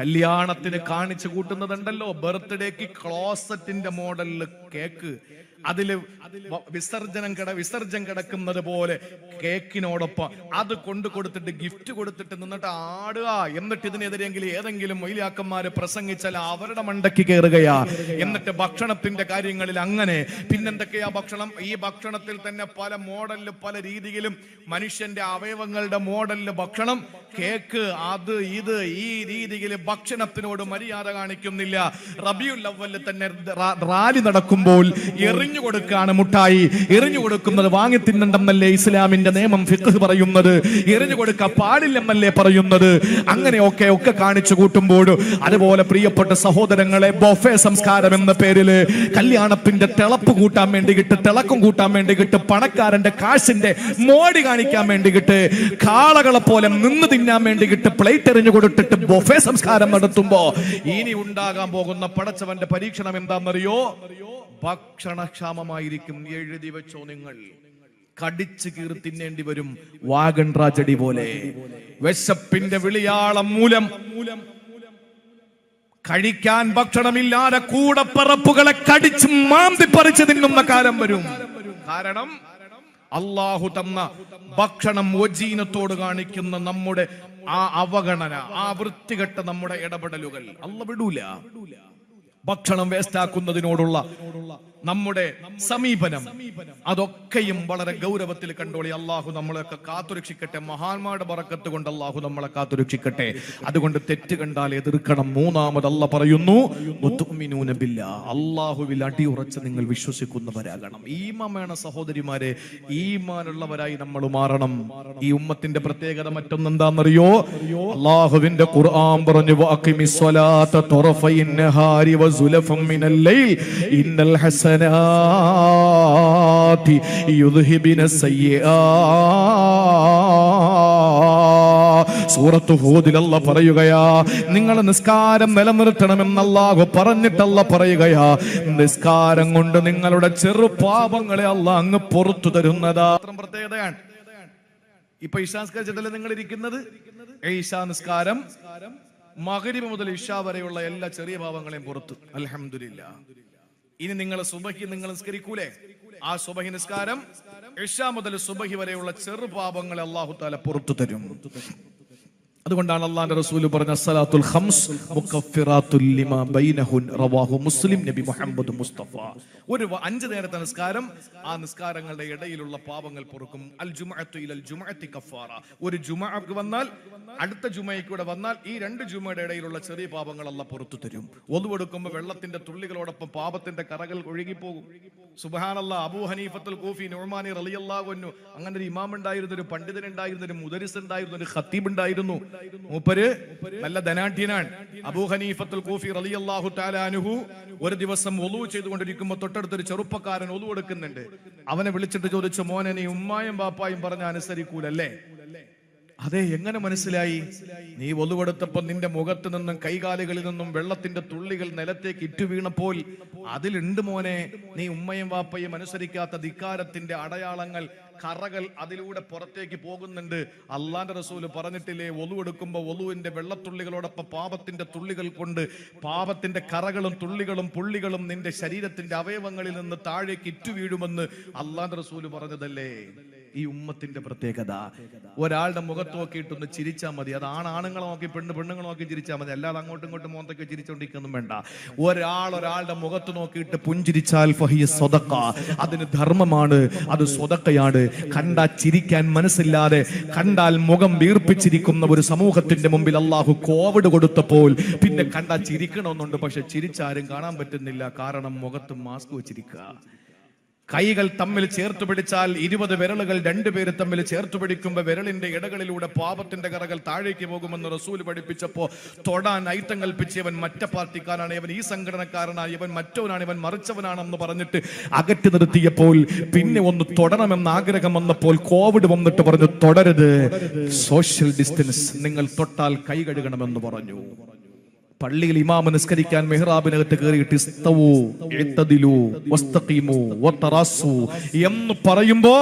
കല്യാണത്തിന് കാണിച്ചു കൂട്ടുന്നതുണ്ടല്ലോ ബർത്ത്ഡേക്ക് ക്ലോസറ്റിന്റെ മോഡലിൽ കേക്ക് അതിൽ വ- വിസർജനം കിട വിസർജനം കിടക്കുന്നത് പോലെ കേക്കിനോടൊപ്പം അത് കൊണ്ടു കൊടുത്തിട്ട് ഗിഫ്റ്റ് കൊടുത്തിട്ട് നിന്നിട്ട് ആടുക. എന്നിട്ട് ഇതിനെതിരെങ്കിലും ഏതെങ്കിലും മൊയിലാക്കന്മാര് പ്രസംഗിച്ചാൽ അവരുടെ മണ്ടയ്ക്ക് കയറുകയാ എന്നിട്ട് ഭക്ഷണത്തിന്റെ കാര്യങ്ങളിൽ അങ്ങനെ. പിന്നെന്തൊക്കെയാ ഭക്ഷണം? ഈ ഭക്ഷണത്തിൽ തന്നെ പല മോഡലിൽ പല രീതിയിലും മനുഷ്യന്റെ അവയവങ്ങളുടെ മോഡലിൽ ഭക്ഷണം. കേക്ക് അത് ഇത് ഈ രീതിയിൽ ഭക്ഷണത്തിനോട് മര്യാദ കാണിക്കുന്നില്ല. റബിയുൽ അവലിൽ തന്നെ റാലി നടക്കുമ്പോൾ എറിഞ്ഞു കൊടുക്കാണ് മുട്ടായി. എറിഞ്ഞു കൊടുക്കുന്നത് വാങ്ങി തിന്നണ്ടെന്നല്ലേ ഇസ്ലാമിന്റെ നിയമം ഫിഖ് പറയുന്നത്. എറിഞ്ഞു കൊടുക്കാൻ പാടില്ലെന്നല്ലേ പറയുന്നത്. അങ്ങനെയൊക്കെ ഒക്കെ കാണിച്ചു കൂട്ടുമ്പോൾ അതുപോലെ പ്രിയപ്പെട്ട സഹോദരങ്ങളെ ബൊഫെ സംസ്കാരം എന്ന പേരിൽ കല്യാണത്തിന്റെ തിളപ്പ് കൂട്ടാൻ വേണ്ടി കിട്ട് തിളക്കം കൂട്ടാൻ വേണ്ടി കിട്ട് പണക്കാരന്റെ കാശിന്റെ മോടി കാണിക്കാൻ വേണ്ടി കിട്ട് കാളകളെ പോലെ നിന്ന് തിന്നാൻ വേണ്ടി കിട്ട് പ്ലേറ്റ് എറിഞ്ഞു കൊടുത്തിട്ട് ബൊഫെ സംസ്കാരം നടത്തുമ്പോ ഇനി ഉണ്ടാകാൻ പോകുന്ന പടച്ചവന്റെ പരീക്ഷണം എന്താണെന്നറിയോ? ഭക്ഷണക്ഷാമമായിരിക്കും. എഴുതി വെച്ചോ നിങ്ങൾ. കടിച്ചു കീറി തിന്നേണ്ടി വരും വാഗൺ ട്രാജഡി പോലെ. വിശപ്പിന്റെ വിളിയാളം മൂലം കഴിക്കാൻ ഭക്ഷണമില്ലാതെ കൂടപ്പറപ്പുകളെ കടിച്ച് മാന്തി പറിച്ച് തിന്നുന്ന കാലം വരും. കാരണം അള്ളാഹു തന്ന ഭക്ഷണം ഒജീനത്തോട് കാണിക്കുന്ന നമ്മുടെ ആ അവഗണന ആ വൃത്തികെട്ട നമ്മുടെ ഇടപെടലുകൾ. അല്ല വിടൂല. ഭക്ഷണം വേസ്റ്റാക്കുന്നതിനോടുള്ള നമ്മുടെ സമീപനം. അതൊക്കെയും വളരെ ഗൗരവത്തിൽ കണ്ടോളി. അള്ളാഹു നമ്മളെയൊക്കെ കാത്തുരക്ഷിക്കട്ടെ. മഹാന്മാരുടെ പറക്കത്ത് കൊണ്ട് അള്ളാഹു നമ്മളെ കാത്തുരക്ഷിക്കട്ടെ. അതുകൊണ്ട് തെറ്റ് കണ്ടാൽ എതിർക്കണം. മൂന്നാമത് അല്ല പറയുന്നു. അള്ളാഹുവിൽ അടിയുറച്ച് നിങ്ങൾ വിശ്വസിക്കുന്നവരാകണം. ഈമാൻ വേണ സഹോദരിമാരെ ഈമാനുള്ളവരായി നമ്മൾ മാറണം. ഈ ഉമ്മത്തിന്റെ പ്രത്യേകത മറ്റൊന്നെന്താണെന്നറിയോ അള്ളാഹുവിന്റെ ഖുർആൻ പറഞ്ഞു ഇന്നൽ തുറഫയിൻ يذهبن السيئات. സൂറത്ത് ഹൂദിൽ അല്ല പറയുകയാ നിങ്ങൾ നിസ്കാരം നിലനിർത്തണമെന്ന് അല്ലാഹു പറഞ്ഞിട്ടല്ല പറയുകയാ. നിസ്കാരം കൊണ്ട് നിങ്ങളുടെ ചെറു പാപങ്ങളെ അല്ല അങ്ങ് പുറത്തു തരുന്നതാ. പ്രത്യേകതയാണ്. ഇപ്പൊ ഇഷാ നിസ്കരിച്ചിട്ടല്ലേ നിങ്ങൾ ഇരിക്കുന്നത് ഈശാ നിസ്കാരം മഗ്രിബ് മുതൽ ഇഷ വരെയുള്ള എല്ലാ ചെറിയ പാപങ്ങളെയും പുറത്തു. അൽഹംദുലില്ല ഇനി നിങ്ങൾ സുബഹി നിങ്ങൾ നിസ്കരിക്കൂലേ? ആ സുബഹി നിസ്കാരം ഇഷ മുതൽ സുബഹി വരെയുള്ള ചെറുപാപങ്ങളെ അള്ളാഹു താല പുറത്തു തരും. അതുകൊണ്ടാണ് അള്ളാന്റെ റസൂൽ പറഞ്ഞ സലാത്തുൽ ലിമാ ബൈനഹുൻ റവാഹു മുസ്ലിം നബി മുഹമ്മദ് മുസ്തഫ. ഒരു അഞ്ച് നേരത്തെ നിസ്കാരം ആ നിസ്കാരങ്ങളുടെ ഇടയിലുള്ള പാപങ്ങൾ പൊറുക്കും. അൽ ജുമഅത്തു ഇലൽ ജുമഅത്തി കഫാറ. ഒരു ജുമഅക്ക് വന്നാൽ അടുത്ത ജുമയ്ക്കൂടെ വന്നാൽ ഈ രണ്ട് ജുമയുടെ ഇടയിലുള്ള ചെറിയ പാപങ്ങൾ അല്ല പുറത്തു തരും. ഒതുവെടുക്കുമ്പോൾ വെള്ളത്തിന്റെ തുള്ളികളോടൊപ്പം പാപത്തിന്റെ കറകൾ ഒഴുകിപ്പോകും. സുബഹാനല്ല അബൂ ഹനീഫത്തുൽ കൂഫി നുഹ്മാനി റളിയല്ലാഹു അൻഹു. അങ്ങനെ ഒരു ഇമാം ഉണ്ടായിരുന്നു ഒരു പണ്ഡിതൻ ഉണ്ടായിരുന്നു ഒരു മുദരിസ് ഉണ്ടായിരുന്നു ഒരു ഖത്തീബ് ഉണ്ടായിരുന്നു മൂപ്പര് നല്ല ധനാഢ്യനാണ്. അബൂ ഹനീഫത്തുൽ കൂഫി റളിയല്ലാഹു ഒരു ദിവസം ഒലു ചെയ്തുകൊണ്ടിരിക്കുമ്പോൾ തൊട്ടടുത്തൊരു ചെറുപ്പക്കാരൻ ഒലു എടുക്കുന്നുണ്ട്. അവനെ വിളിച്ചിട്ട് ചോദിച്ചു മോനെ നീ ഉമ്മായും ബാപ്പായും പറഞ്ഞ അനുസരിക്കൂലല്ലേ? അതെ എങ്ങനെ മനസ്സിലായി? നീ ഒലുവെടുത്തപ്പോൾ നിന്റെ മുഖത്ത് നിന്നും കൈകാലുകളിൽ നിന്നും വെള്ളത്തിന്റെ തുള്ളികൾ നിലത്തേക്ക് ഇറ്റു വീണപ്പോൾ അതിലുണ്ട് മോനെ. നീ ഉമ്മയും വാപ്പയും അനുസരിക്കാത്ത ധിക്കാരത്തിന്റെ അടയാളങ്ങൾ കറകൾ അതിലൂടെ പുറത്തേക്ക് പോകുന്നുണ്ട്. അള്ളാന്റെ റസൂൽ പറഞ്ഞിട്ടില്ലേ ഒലു എടുക്കുമ്പോൾ ഒലുവിന്റെ വെള്ളത്തുള്ളികളോടൊപ്പം പാപത്തിന്റെ തുള്ളികൾ കൊണ്ട് പാപത്തിന്റെ കറകളും തുള്ളികളും പുള്ളികളും നിന്റെ ശരീരത്തിന്റെ അവയവങ്ങളിൽ നിന്ന് താഴേക്ക് ഇറ്റു വീഴുമെന്ന് അള്ളാന്റെ റസൂൽ പറഞ്ഞതല്ലേ? ഈ ഉമ്മത്തിന്റെ പ്രത്യേകത. ഒരാളുടെ മുഖത്ത് നോക്കിയിട്ടൊന്ന് ചിരിച്ചാൽ മതി. അത് ആണാണുങ്ങളെ നോക്കി പെണ്ണ് പെണ്ണുങ്ങളെ നോക്കി ചിരിച്ചാൽ മതി. അല്ലാതെ അങ്ങോട്ടും ഇങ്ങോട്ടും മോന്തൊക്കെ ചിരിച്ചോണ്ടിരിക്കൊന്നും വേണ്ട. ഒരാൾ ഒരാളുടെ മുഖത്ത് നോക്കിയിട്ട് പുഞ്ചിരിച്ചാൽ ഫഹിയ സ്വതക്ക. അതിന് ധർമ്മമാണ് അത് സ്വതക്കയാണ്. കണ്ടാൽ ചിരിക്കാൻ മനസ്സില്ലാതെ കണ്ടാൽ മുഖം വീർപ്പിച്ചിരിക്കുന്ന ഒരു സമൂഹത്തിന്റെ മുമ്പിൽ അള്ളാഹു കോവിഡ് കൊടുത്തപ്പോൾ പിന്നെ കണ്ടാൽ ചിരിക്കണമെന്നുണ്ട്. പക്ഷെ ചിരിച്ചാരും കാണാൻ പറ്റുന്നില്ല. കാരണം മുഖത്ത് മാസ്ക് വെച്ചിരിക്കുക. കൈകൾ തമ്മിൽ ചേർത്തു പിടിച്ചാൽ ഇരുപത് വിരലുകൾ രണ്ടുപേര് തമ്മിൽ ചേർത്തു പിടിക്കുമ്പോൾ വിരലിന്റെ ഇടകളിലൂടെ പാപത്തിന്റെ കറകൾ താഴേക്ക് പോകുമെന്ന് റസൂൽ പഠിപ്പിച്ചപ്പോൾ തൊടാൻ ഐറ്റം കൽപ്പിച്ചവൻ മറ്റ പാർട്ടിക്കാരാണ്. ഇവൻ ഈ സംഘടനക്കാരനാണ്. ഇവൻ മറ്റവനാണ്. ഇവൻ മറിച്ചവനാണെന്ന് പറഞ്ഞിട്ട് അകറ്റി നിർത്തിയപ്പോൾ പിന്നെ ഒന്ന് തൊടണമെന്ന് ആഗ്രഹം വന്നപ്പോൾ കോവിഡ് വന്നിട്ട് പറഞ്ഞു തുടരുത്. സോഷ്യൽ ഡിസ്റ്റൻസ് നിങ്ങൾ തൊട്ടാൽ കൈ കഴുകണമെന്ന് പറഞ്ഞു. പള്ളിയിൽ ഇമാമ നിസ്കരിക്കാൻ മെഹ്റാബിനകത്ത് കയറിയിട്ട് ഇസ്തവൂ, ഇഅ്തദിലൂ, വസ്തഖീമൂ, വതറാസൂ എന്ന് പറയുമ്പോ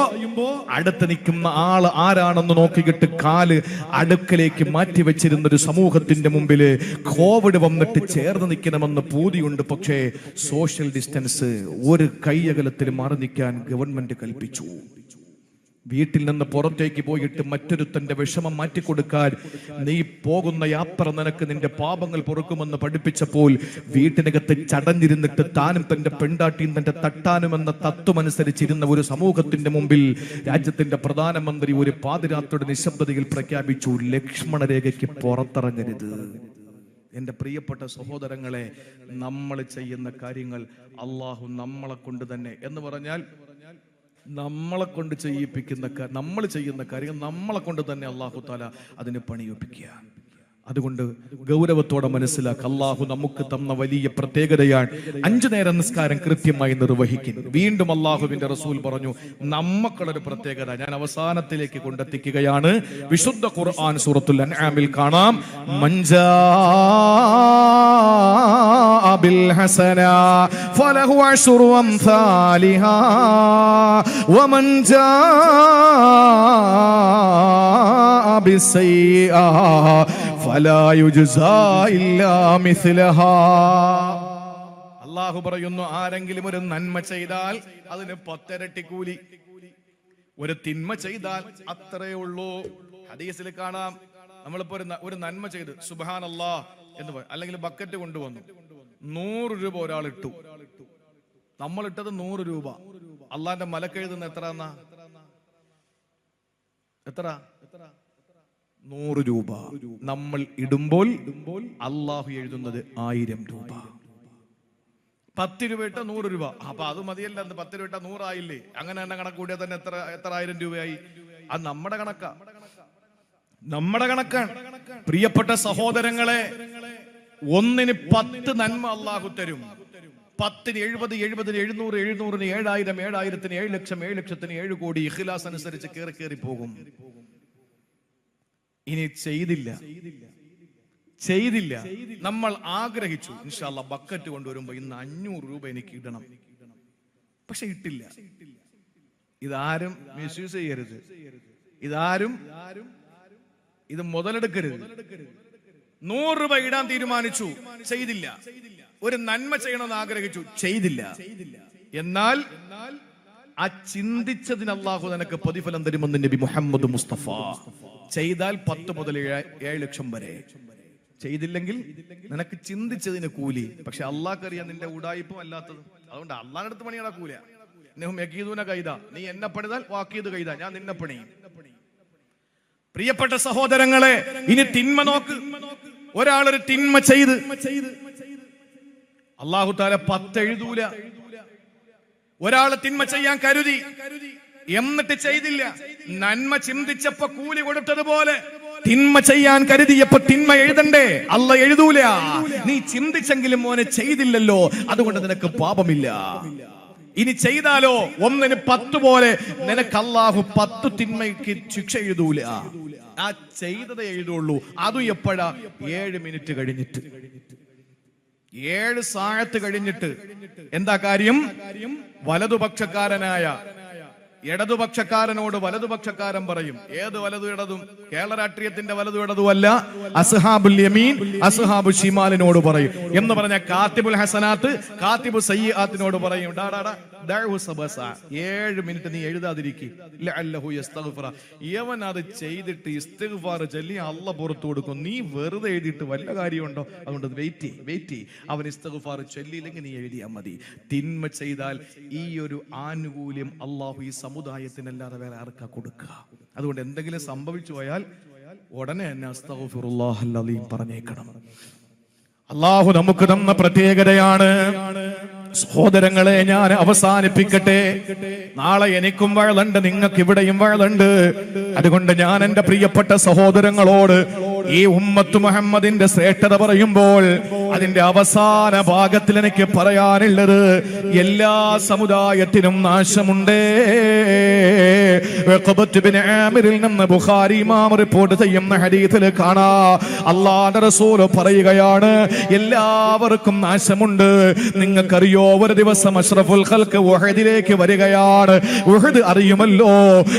അടുത്ത് നിൽക്കുന്ന ആൾ ആരാണെന്ന് നോക്കിയിട്ട് കാൽ അടുക്കലേക്ക് മാറ്റി വെച്ചിരുന്ന ഒരു സമൂഹത്തിന്റെ മുമ്പിൽ കോവിഡ് വന്നിട്ട് ചേർന്ന് നിൽക്കണമെന്ന് പൂതിയുണ്ട്. പക്ഷേ സോഷ്യൽ ഡിസ്റ്റൻസ് ഒരു കൈയകലത്തിൽ മാറി നിൽക്കാൻ ഗവൺമെന്റ് കൽപ്പിച്ചു. വീട്ടിൽ നിന്ന് പുറത്തേക്ക് പോയിട്ട് മറ്റൊരുത്തന്റെ വിഷമം മാറ്റിക്കൊടുക്കാൻ നീ പോകുന്ന യാത്ര നിനക്ക് നിന്റെ പാപങ്ങൾ പൊറുക്കുമെന്ന് പഠിപ്പിച്ചപ്പോൾ വീട്ടിനകത്ത് ചടഞ്ഞിരുന്നിട്ട് താനും തന്റെ പെണ്ടാട്ടിയും തന്റെ തട്ടാനും തട്ടാനുമെന്ന തത്വമനുസരിച്ചിരുന്ന ഒരു സമൂഹത്തിന്റെ മുമ്പിൽ രാജ്യത്തിന്റെ പ്രധാനമന്ത്രി ഒരു പാതിരാത്രിയുടെ നിശബ്ദതയിൽ പ്രഖ്യാപിച്ചു ലക്ഷ്മണരേഖയ്ക്ക് പുറത്തിറങ്ങരുത്. എന്റെ പ്രിയപ്പെട്ട സഹോദരങ്ങളെ നമ്മൾ ചെയ്യുന്ന കാര്യങ്ങൾ അള്ളാഹു നമ്മളെ കൊണ്ട് തന്നെ എന്ന് പറഞ്ഞാൽ നമ്മളെ കൊണ്ട് ചെയ്യിപ്പിക്കുന്ന നമ്മൾ ചെയ്യുന്ന കാര്യങ്ങൾ നമ്മളെ കൊണ്ട് തന്നെ അള്ളാഹു താല അതിനെ പണിയൊപ്പിക്കുക. അതുകൊണ്ട് ഗൗരവത്തോടെ മനസ്സിലാക്കുക അള്ളാഹു നമുക്ക് തന്ന വലിയ പ്രത്യേകതയാണ് അഞ്ചു നേരം നിസ്കാരം കൃത്യമായി നിർവഹിക്കും വീണ്ടും അള്ളാഹുവിന്റെ റസൂൽ പറഞ്ഞു നമ്മക്കുള്ളൊരു പ്രത്യേകത ഞാൻ അവസാനത്തിലേക്ക് കൊണ്ടെത്തിക്കുകയാണ് വിശുദ്ധ ഖുർആൻ സൂറത്തുൽ അൻആമിൽ കാണാം മഞ്ചാ بالحسنة فله عشر أمثالها ومن جاء بالسيئة അള്ളാഹു പറയുന്നു ആരെങ്കിലും ഒരു നന്മ ചെയ്താൽ അതിന് പത്തരട്ടി കൂലി. ഒരു തിന്മ ചെയ്താൽ അത്രേ ഉള്ളൂ. ഹദീസിൽ കാണാം നമ്മളിപ്പോ ഒരു ഒരു നന്മ ചെയ്ത് സുബാൻ അല്ലാ എന്ന് പറയും അല്ലെങ്കിൽ ബക്കറ്റ് കൊണ്ടുവന്നു. നൂറ് രൂപ ഒരാൾ ഇട്ടു. നമ്മൾ ഇട്ടത് നൂറ് രൂപ. അള്ളാന്റെ മലക്കെഴുതുന്ന എത്ര എന്നാ എത്ര എത്ര നൂറ് രൂപ നമ്മൾ ഇടുമ്പോൾ അള്ളാഹു എഴുതുന്നത് ആയിരം രൂപ. പത്ത് രൂപ ഇട്ട നൂറ് രൂപ. അപ്പൊ അത് മതിയല്ല എന്ത് പത്ത് രൂപ ഇട്ട നൂറായില്ലേ? അങ്ങനെ തന്നെ കണക്ക് കൂടിയാൽ തന്നെ എത്ര എത്ര ആയിരം രൂപയായി? അത് നമ്മുടെ കണക്കാ. നമ്മുടെ കണക്കാണ്. പ്രിയപ്പെട്ട സഹോദരങ്ങളെ ഒന്നിന് പത്ത് നന്മ അള്ളാഹു തരും. പത്തിന് എഴുപത് എഴുപതിന് എഴുന്നൂറ് എഴുന്നൂറിന് ഏഴായിരം ഏഴായിരത്തിന് ഏഴ് ലക്ഷം ഏഴ് ലക്ഷത്തിന് ഏഴ് കോടി ഇഖ്ലാസ് അനുസരിച്ച് കയറി കയറി പോകും. ഇനി ചെയ്തില്ല. ചെയ്തില്ല. നമ്മൾ ആഗ്രഹിച്ചു. ഇൻഷാല്ല ബക്കറ്റ് കൊണ്ടുവരുമ്പോ ഇന്ന് അഞ്ഞൂറ് രൂപ എനിക്ക് ഇടണം. പക്ഷെ ഇട്ടില്ല. ഇതാരും മിസ്യൂസ് ചെയ്യരുത്. ഇതാരും ഇത് മുതലെടുക്കരുത്. നൂറ് രൂപ ഇടാൻ തീരുമാനിച്ചു. ചെയ്തില്ല. ഒരു നന്മ ചെയ്യണമെന്ന് ആഗ്രഹിച്ചു. ചെയ്തില്ല. എന്നാൽ ആ ചിന്തിച്ചതിന് അള്ളാഹു നിനക്ക് പ്രതിഫലം തരുമെന്ന് നബി മുഹമ്മദ് മുസ്തഫ. ചെയ്താൽ പത്ത് മുതൽ ഏഴ് ലക്ഷം വരെ. ചെയ്തില്ലെങ്കിൽ നിനക്ക് ചിന്തിച്ചതിന് കൂലി. പക്ഷെ അള്ളാഹ്ക്കറിയാം നിന്റെ ഉടായിപ്പും അല്ലാത്തത്. അതുകൊണ്ട് അള്ളാഹിന്റെ അടുത്ത് പണിയാണ് കൂലിയ. കൈത നീ എന്നെ പണിതാൽ വാക്കിയത് കൈത ഞാൻ നിന്നെ പണി പ്രിയപ്പെട്ട സഹോദരങ്ങളെ ഇനി തിന്മ നോക്ക്. ഒരാളൊരു തിന്മ ചെയ്ത്. അള്ളാഹു താല പത്തെഴുതൂല. ഒരാൾ തിന്മ ചെയ്യാൻ കരുതി. എന്നിട്ട് ചെയ്തില്ല. നന്മ ചിന്തിച്ചപ്പോ കൂലി കൊടുത്തതുപോലെ തിന്മ ചെയ്യാൻ കരുതിയപ്പോ തിന്മ എഴുതണ്ടേ? അല്ല എഴുതൂല. നീ ചിന്തിച്ചെങ്കിലും മോനെ ചെയ്തില്ലല്ലോ. അതുകൊണ്ട് നിനക്ക് പാപമില്ല. ഇനി ചെയ്താലോ? ഒന്നിന് പത്ത് പോലെ. നിനക്ക് അള്ളാഹു പത്ത് തിന്മയ്ക്ക് ശിക്ഷ എഴുതൂല. ആ ചെയ്തതേ എഴുതുള്ളൂ. അതും എപ്പോഴാ? ഏഴ് മിനിറ്റ് കഴിഞ്ഞിട്ട്. ഏഴ് സാഴത്ത് കഴിഞ്ഞിട്ട് എന്താ കാര്യം? വലതുപക്ഷക്കാരനായ ഇടതുപക്ഷക്കാരനോട് വലതുപക്ഷക്കാരൻ പറയും. ഏത് വലതു ഇടതും? കേരള രാഷ്ട്രീയത്തിന്റെ വലതു ഇടതും അല്ല അസ്ഹാബുൽ യമീൻ അസ്ഹാബു ഷിമാലിനോട് പറയും. എന്ന് പറഞ്ഞ കാത്തിബുൽ ഹസനാത്ത് കാത്തിബു സയ്യാത്തിനോട് പറയും. ഡാ, ഡാ, ഡാ, ദഅഹു സബസ. ഏഴ് മിനിറ്റ് നീ എഴുതാതിരിക്കും. യവൻ അത് ചെയ്തിട്ട് ഇസ്തിഗ്ഫാർ ചൊല്ലി അല്ല പുറത്തു കൊടുക്കും. നീ വെറുതെ എഴുതിയിട്ട് വല്ല കാര്യമുണ്ടോ? അതുകൊണ്ട് വെയിറ്റ് വെയിറ്റ് അവൻ ഇസ്തിഗ്ഫാർ ചൊല്ലിയില്ലെങ്കിൽ നീ എഴുതിയാൽ മതി. തിന്മ ചെയ്താൽ ഈ ഒരു ആനുകൂല്യം അള്ളാഹു ഈ സമുദായത്തിനല്ലാതെ വേറെ ആർക്കാ കൊടുക്കുക അതുകൊണ്ട് എന്തെങ്കിലും സംഭവിച്ചു പോയാൽ ഉടനെ തന്നെ അസ്തഗ്ഫിറുല്ലാഹ് അൽ-അലീം പറഞ്ഞേക്കണം. അള്ളാഹു നമുക്ക് തന്ന പ്രത്യേകതയാണ് സഹോദരങ്ങളെ ഞാൻ അവസാനിപ്പിക്കട്ടെ. നാളെ എനിക്കും വഴലുണ്ട് നിങ്ങൾക്ക് ഇവിടെയും വഴലുണ്ട് അതുകൊണ്ട് ഞാൻ എന്റെ പ്രിയപ്പെട്ട സഹോദരങ്ങളോട് ഈ ഉമ്മത്ത് മുഹമ്മദിന്റെ ശ്രേഷ്ഠത പറയുമ്പോൾ അതിന്റെ അവസാന ഭാഗത്തിൽ എനിക്ക് പറയാനുള്ളത് എല്ലാ സമുദായത്തിനും നാശമുണ്ട്. ആമിറിൽ നിന്ന് ബുഖാരി ഇമാം റിപ്പോർട്ട് ചെയ്യുന്ന ഹദീസിൽ കാണാ അള്ളാന്റെ റസൂൽ പറയുകയാണ് എല്ലാവർക്കും നാശമുണ്ട്. നിങ്ങൾക്കറിയോ ഒരു ദിവസം അഷ്റഫുൽ ഖൽക്ക് ഉഹദിലേക്ക് വരികയാണ്. ഉഹദ് അറിയുമല്ലോ?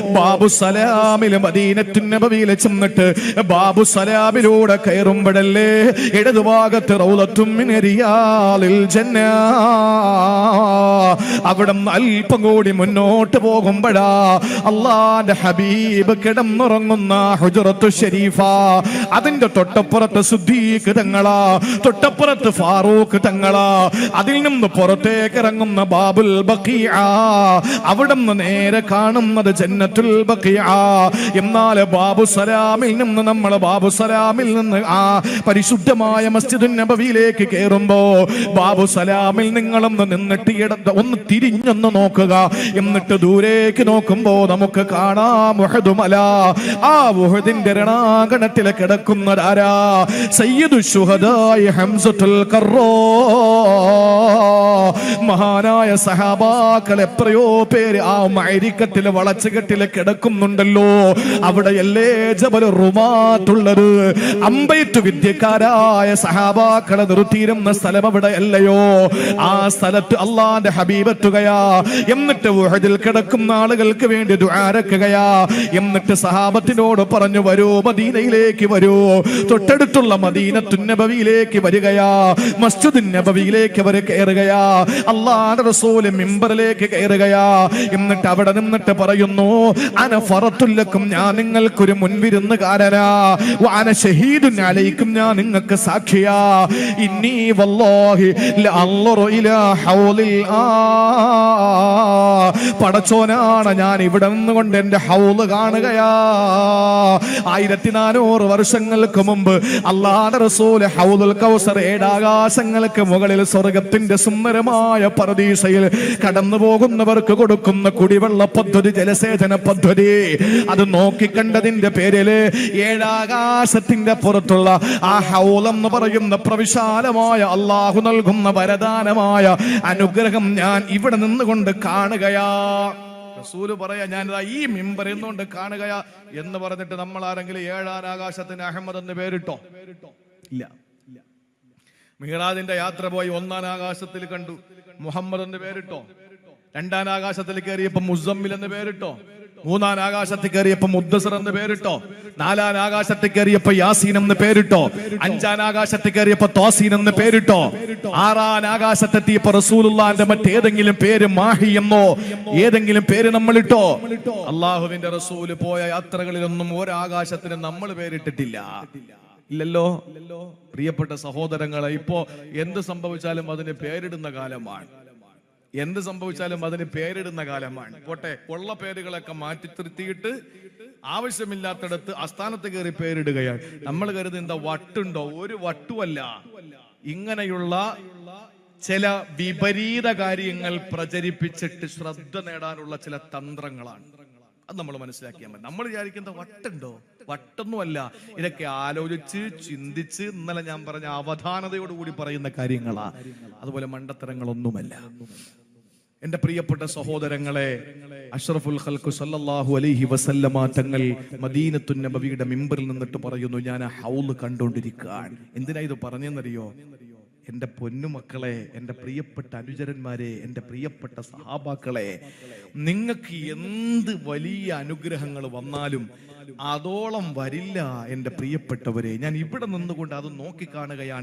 ബാബു സലാമിൽ മദീനത്തു നബവിയിൽ ചെന്നിട്ട് ബാബു സലാമിലൂടെ കയറുമ്പോഴല്ലേ ഇടതുഭാഗത്ത് റൗലത്തും മിനരിയാലിൽ ജന്ന. അവിടെ അല്പം കൂടി മുന്നോട്ട് പോകുമ്പോഴാ അള്ളാന്റെ ഹബീബ് കിടന്നുറങ്ങുന്ന ഹുജറത്തു ഷരീഫ. അതിന്റെ തൊട്ടപ്പുറത്ത് സുദ്ദീഖ് തങ്ങളാ തൊട്ടപ്പുറത്ത് ഫാറൂഖ് തങ്ങളാ. അതിൽ നിന്ന് പുറത്തേക്ക് ഇറങ്ങുന്ന ബാബുൽ ബഖിയ അവിടെ നിന്ന് നേരെ കാണുന്നത് ജന്നത്തുൽ ബക്കിയ എന്നാൽ ബാബു സലാമിൽ നിന്ന് നമ്മൾ ബാബു സലാമിൽ നിന്ന് ആ പരിശുദ്ധമായ മസ്ജിദുൻ നബവിയിലേക്ക് കയറുമ്പോ ബാബു സലാമിൽ നിങ്ങളൊന്ന് നിന്നിട്ട് ഇടത്ത് ഒന്ന് തിരിഞ്ഞൊന്ന് നോക്കുക. എന്നിട്ട് ദൂരേക്ക് നോക്കുമ്പോ നമുക്ക് കാണാം മുഹദുമല ആ ഉഹദിന്റെ കിടക്കുന്ന കിടക്കുന്നതാരാ? സയ്യിദു ശുഹദായി ഹംസത്തുൽ കറോ മഹാനായ സഹാബാക്കൾ എത്രയോ പേര് ആ മൈരിക്കത്തിൽ വളച്ചുകെട്ടിൽ കിടക്കുന്നുണ്ടല്ലോ. അവിടെയല്ലേ ജബൽ റുമാത്തുള്ളത്? അമ്പയറ്റു വിദ്യക്കാരായ സഹാബാക്കളെ നിർത്തിയിരുന്ന സ്ഥലം അവിടെ അല്ലയോ? ആ സ്ഥലത്ത് അള്ളാന്റെ ഹബീബെത്തുകയാ എന്നിട്ട് ഉഹദിൽ കിടക്കുന്ന ആളുകൾക്ക് വേണ്ടി ദുആരക്കുകയാ എന്നിട്ട് സഹാബത്തിനോട് പറഞ്ഞു വരൂ മദീനയിലേക്ക് വരൂ. തൊട്ടടുത്തുള്ള മദീനത്തു നബവിയിലേക്ക് വരികയാ. മസ്ജിദ് നബവിയിലേക്ക് അവർ കയറുകയാ. അള്ളാന്റെ റസൂൽ മിമ്പറിലേക്ക് കയറുകയാ. എന്നിട്ട് അവിടെ നിന്നിട്ട് പറയുന്നു അന ഫറത്തുല്ലക്കും ഞാൻ നിങ്ങൾക്കൊരു മുൻവിരുന്നുകാരനാ. വാന ഷഹീദുൻ അലൈക്കും ഞാൻ നിങ്ങൾക്ക് സാക്ഷിയാ. ഇന്നി വല്ലാഹി ലഅൻളുറു ഇലാ ഹൗലിൽ ആ. പടച്ചോനാണ് ഞാൻ ഇവിടെ നിന്നുകൊണ്ട് എന്റെ ഹൗൽ കാണുകയാ. ആയിരത്തി നാനൂറ് വർഷങ്ങൾക്ക് മുമ്പ് അള്ളാഹുവിന്റെ റസൂൽ ഹൗലുൽ കൗസർ ഏഴാകാശങ്ങൾക്ക് മുകളിൽ സ്വർഗത്തിന്റെ സുന്ദരമായ പ്രതീക്ഷയിൽ കടന്നു പോകുന്നവർക്ക് കൊടുക്കുന്ന കുടിവെള്ള പദ്ധതി ജലസേചന പദ്ധതി. അത് നോക്കിക്കണ്ടതിന്റെ പേരിൽ ഏഴാകാശത്തിന്റെ പുറത്തുള്ള ആ ഹൗൽ എന്ന് പറയുന്ന പ്രവിശാലമായ അള്ളാഹു നൽകുന്ന വരദാനമായ അനുഗ്രഹം ഞാൻ ഇവിടെ നിന്നുകൊണ്ട് കാണുകയാ. റസൂൽ പറയാ ഞാനിതാ ഈ മിമ്പർ എന്നുകൊണ്ട് കാണുകയാ എന്ന് പറഞ്ഞിട്ട് നമ്മൾ ആരെങ്കിലും ഏഴാൻ ആകാശത്തിന് അഹമ്മദ് എന്ന് പേരിട്ടോ? ഇല്ല. മിഹ്റാജിന്റെ യാത്ര പോയി ഒന്നാം ആകാശത്തിൽ കണ്ടു. മുഹമ്മദ് എന്ന് പേരിട്ടോ? രണ്ടാം ആകാശത്തിൽ കയറിയപ്പോ മുസമ്മിൽ എന്ന് പേരിട്ടോ? മൂന്നാം ആകാശത്തിൽ കയറിയപ്പോ മുദ്ദസർ എന്ന് പേരിട്ടോ? നാലാം ആകാശത്തിൽ കയറിയപ്പോ യാസീൻ എന്ന് പേരിട്ടോ? അഞ്ചാം ആകാശത്തിൽ കയറിയപ്പോ തോസീൻ എന്ന് പേരിട്ടോ? ആറാം ആകാശത്തെത്തിയപ്പോ റസൂലുള്ളാന്റെ മറ്റേതെങ്കിലും പേര് മാഹി എന്നോ? ഏതെങ്കിലും പേര് നമ്മൾ ഇട്ടോ അള്ളാഹുവിന്റെ റസൂൽ പോയ യാത്രകളിലൊന്നും ഒരാകാശത്തിന് നമ്മൾ പേരിട്ടിട്ടില്ല. ഇല്ലല്ലോ? പ്രിയപ്പെട്ട സഹോദരങ്ങളെ ഇപ്പോ എന്ത് സംഭവിച്ചാലും അതിന് പേരിടുന്ന കാലമാണ്. എന്ത് സംഭവിച്ചാലും അതിന് പേരിടുന്ന കാലമാണ്. പോട്ടെ ഉള്ള പേരുകളൊക്കെ മാറ്റി നിർത്തിയിട്ട് ആവശ്യമില്ലാത്തടത്ത് അസ്ഥാനത്ത് കയറി പേരിടുകയാണ്. നമ്മൾ കരുതി എന്താ വട്ടുണ്ടോ? ഒരു വട്ടുമല്ല ഇങ്ങനെയുള്ള ചില വിപരീത കാര്യങ്ങൾ പ്രചരിപ്പിച്ചിട്ട് ശ്രദ്ധ നേടാനുള്ള ചില തന്ത്രങ്ങളാണ്. അത് നമ്മൾ മനസ്സിലാക്കിയാൽ മതി. നമ്മൾ വിചാരിക്കുന്ന വട്ടുണ്ടോ? വട്ടൊന്നുമല്ല. ഇതൊക്കെ ആലോചിച്ച് ചിന്തിച്ച് ഇന്നലെ ഞാൻ പറഞ്ഞ അവധാനതയോടുകൂടി പറയുന്ന കാര്യങ്ങളാ. അതുപോലെ മണ്ടത്തരങ്ങളൊന്നുമല്ല. എന്റെ പ്രിയപ്പെട്ട സഹോദരങ്ങളെ അഷ്റഫുൽ ഖൽക്കു സല്ലല്ലാഹു അലൈഹി വസല്ലമ തങ്ങൾ മദീനത്തു നബവിയുടെ മിമ്പറിൽ നിന്നിട്ട് പറയുന്നു ഞാൻ ആ ഹൗൽ കണ്ടുകൊണ്ടിരിക്കാൻ എന്തിനാ ഇത് പറഞ്ഞെന്നറിയോ? എന്റെ പൊന്നുമക്കളെ എന്റെ പ്രിയപ്പെട്ട അനുചരന്മാരെ എന്റെ പ്രിയപ്പെട്ട സഹാബാക്കളെ നിങ്ങൾക്ക് എന്ത് വലിയ അനുഗ്രഹങ്ങൾ വന്നാലും അതോളം വരില്ല എന്റെ പ്രിയപ്പെട്ടവരെ. ഞാൻ ഇവിടെ നിന്നുകൊണ്ട് അത് നോക്കിക്കാണുകയാണ്.